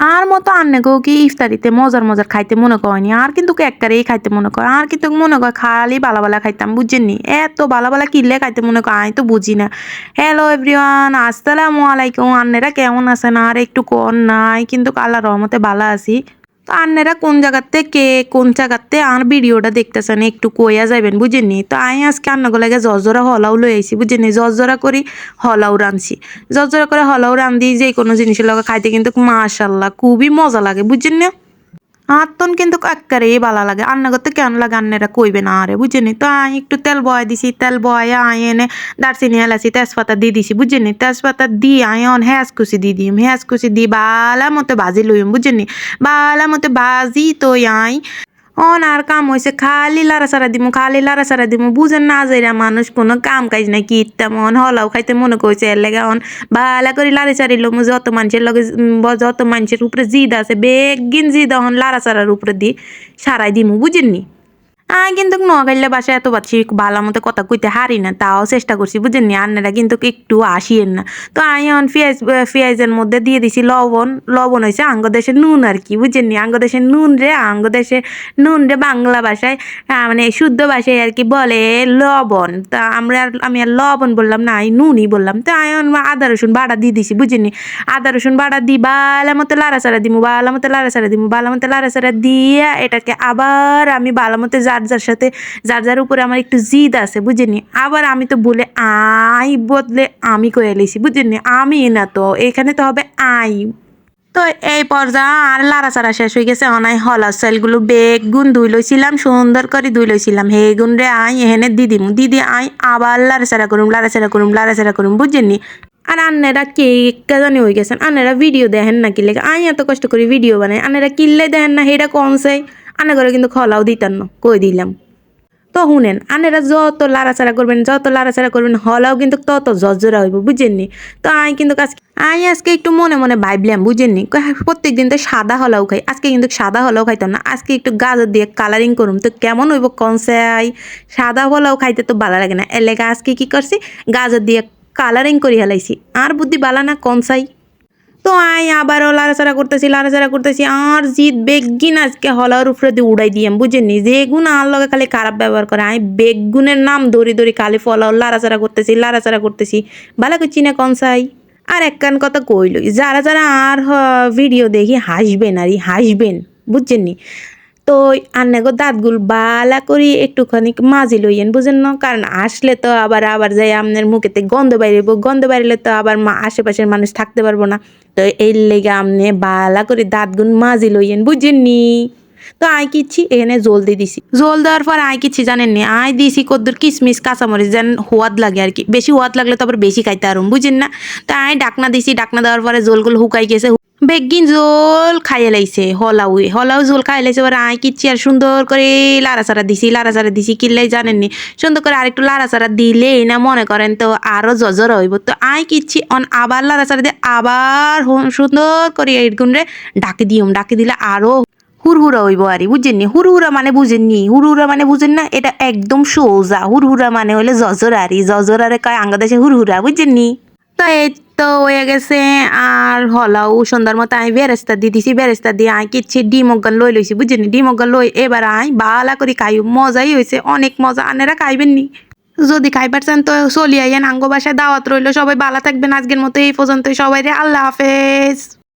আর মতো আন্নেকেও কি ইফতারিতে মজার মজার খাইতে মনে করেনি। আর কিন্তু একটারেই খাইতে মনে করে। আর কিন্তু মনে করে খালি বালা বালা খাইতাম, বুঝছেননি? এত বালা কিনলে খাইতে মনে করে, আমি তো বুঝি না। হ্যালো এভরিওয়ান আসসালামু আলাইকুম। আন্নেরা কেমন আছেন? আর একটু কন নাই, কিন্তু আল্লাহ রহমতে বালা আছি। তো আন্নেরা কোন জায়গাতে কে কোন জায়গাতে আর ভিডিওটা দেখতেছেন একটু কইয়া যাবেন বুঝেননি তো আমি আজকে আন্নাগুলাকে জর্জরা হলাও লই আইছি বুঝেননি জর্জরা করি হলাও রাঁধছি। জর্জরা করে হলাও রাঁধি যে কোনো জিনিসের লগে খাইতে কিন্তু মাশাল্লাহ খুবই মজা লাগে বুঝছেন না? আত্মন কিন্তু একবারেই ভালো লাগে। রান্না করতে কেন লাগে? আন্নেরা কইবে না আরে বুঝেনি তো আই একটু তেল বয় দিছি, তেল বয়ে আই এনে দারচিনি, এলাচি, তেজপাতা দিয়ে দিছি বুঝেনি তেজপাতা দিয়ে আই অন হ্যাঁস কুচি দিয়ে দিম। হ্যাঁস কুচি দিয়ে বালা মতো ভাজি লইম বুঝেনি বালা মতো ভাজি তো আই অন আর কাম হয়েছে খালি সারা দিমু, খালি সারা দিমু। বুঝেন না যাইরা মানুষ, কোনো কাম কাজ নাই, কি তেমন হলাও খাইতে মনে করছে এর লেগে অন। ভালো করে সারি লমু, যত মানুষের লগে যত মানুষের উপরে জিদ আছে, বেগিন জিদ অন সারার উপরে দি সারাই দিমু, বুঝেননি? কিন্তু নোয়াখাইলে বাসায় এত পাচ্ছি ভালো মতো কথা কইতে হারি না, তাও চেষ্টা করছি বুঝেননি আন্নারা কিন্তু একটু আসিয়েন না। তো এখন পেঁয়াজ পেঁয়াজের মধ্যে দিয়ে দিছি লবণ। লবণ হয়েছে আঙ্গ দেশে নুন আর কি বুঝেননি আঙ্গ দেশে নুন রে, আঙ্গ দেশে নুন রে বাংলা ভাষায় মানে শুদ্ধ ভাষায় আর কি বলে লবণ। তা আমরা আমি আর লবণ বললাম না আমি নুনই বললাম। তো এখন আদা, রসুন বাটা দিয়ে দিছি বুঝেননি আদা, রসুন বাটা দি বালা মতো লাড়াচাড়া দিমু, বালা মতো লাড়াচাড়া দিমু, বালা মতো লাড়াচাড়া দিয়ে এটাকে আবার আমি বালা মতো যার যার সাথে, যার যার উপরে আমার একটু জিদ আছে বুঝেনি আবার আমি তো বলে আই বদলে আমি কয়ে লিছি বুঝেনি আমি না তো, এখানে তো হবে আই। তো এই পর্যায়ে আর লাড়াচাড়া শেষ হয়ে গেছে অনাই হলা চালগুলো বেগুন ধুই লইছিলাম, সুন্দর করে ধুই লইছিলাম। হে গুন রে আই, এহেনে দিদি দিদি আই, আবার লাড়াচাড়া করুম লাড়াচাড়া করুম লাড়াচাড়া করুম, বুঝেননি? আর আন্নেরা কে জানি হয়ে গেছেন, আন্নেরা ভিডিও দেখেন না কি লেগে, আই এত কষ্ট করে ভিডিও বানাই আন্নেরা কিনলে দেখেন না হেটা কম আন্না করে কিন্তু খলাও দিতাম না, কই দিলাম। তো শুনেন, আনেরা যত লাড়াচাড়া করবেন, যত লাড়াচাড়া করবেন, হলাও কিন্তু তত জর্জরা হইব, বুঝেননি? তো আই কিন্তু আজকে আই আজকে একটু মনে মনে ভাবলাম, বুঝেননি? প্রত্যেক দিন তো সাদা হলাও খাই, আজকে কিন্তু সাদা হলাও খাইতাম না, আজকে একটু গাজর দিয়ে কালারিং করুম, তো কেমন হইব কনসাই সাদা হলাও খাইতে তো ভালো লাগে না এর লেগে আজকে কি করছি? গাজর দিয়ে কালারিং করে হেলাইছি, আর বুদ্ধি বালা না কনসাই তো আই আবারও লাড়াচাড়া করতেছি লাড়াচাড়া করতেছি। আর জিত বেগুন আজকে হলার উপরে দিয়ে উড়াই দিয়ে দিয়াম বুঝেননি যে গুণ আর লগে খালি খারাপ ব্যবহার করে। আমি বেগুনের নাম ধরি ধরি খালি ফলাও, লাড়াচাড়া করতেছি লাড়াচাড়া করতেছি। ভালো করছি না কনসাই আর এক কান কথা কইলই, যারা যারা আর ভিডিও দেখি হাসবেন আর হাসবেন বুঝছেননি তো আন্নাগো দাঁতগুল বালা করি একটুখানি মাজি লইয়েন, বুঝেন না? কারণ আসলে তো আবার আবার যাই আপনার মুখেতে গন্ধ বাইরেব, গন্ধ বাইরেলে তো আবার মা আশেপাশের মানুষ থাকতে পারব না। তো এই লেগে আপনি বালা করে দাঁতগুন মাজি লইয়েন বুঝেননি তো আই কিচ্ছি, এখানে জল দিয়ে দিছি। জল দেওয়ার পর আই কিচ্ছি জানেননি আই দিছি কদ্দুর কিসমিস, কাঁচামরিচ, যেন হোয়াদ লাগে আর কি। বেশি হোয়াদ লাগলে তো আবার বেশি খাইতে আরম, বুঝেন না? তো আই ডাকনা দিছি, ডাকনা দেওয়ার পরে জলগুলো হুকাই গেছে বেগিন জোল খাইয়ে লাইছে হলাউ হলাউ জোল খাইয়ে লাইছে, এবার আই কিচ্ছি আর সুন্দর করে লাড়াচাড়া দিছি লাড়াচাড়া দিছি কিনলেই জানেননি? সুন্দর করে আরেকটু লাড়াচাড়া দিলে না মনে করেন তো আরও জজর হইব। তো আই কিচ্ছি অন আবার লাড়াচাড়া দিয়ে আবার সুন্দর করে এইগুন রে ডাকে দিও ডাকে দিলে আরও হুরহুরা হইব আরি, বুঝেননি? হুরহুরা মানে বুঝেননি? হুরহুরা মানে বুঝেন না? এটা একদম সোজা। হুরহুরা মানে হলে জজরারি জজরারে কয় আঙ্গাদেশে হুরহুরা বুঝেননি? তো এই তো হয়ে গেছে। আর হলাও সন্ধ্যার মতো আমি বেরেস্তা দিয়ে দিছি, বেরেস্তা দিয়ে আই কিচ্ছি ডিম লই লইছি বুঝিনি ডিম লই এবার আই বালা করে খাই, মজাই হয়েছে অনেক মজা। আনেরা খাইবেন নি যদি খাইবার চান তো চলি আইয়েন, আঙ্গ বাসায় দাওয়াত রইল, সবাই ভালো থাকবেন, আজকের মতো এই পর্যন্ত সবাই রে আল্লাহ হাফেজ।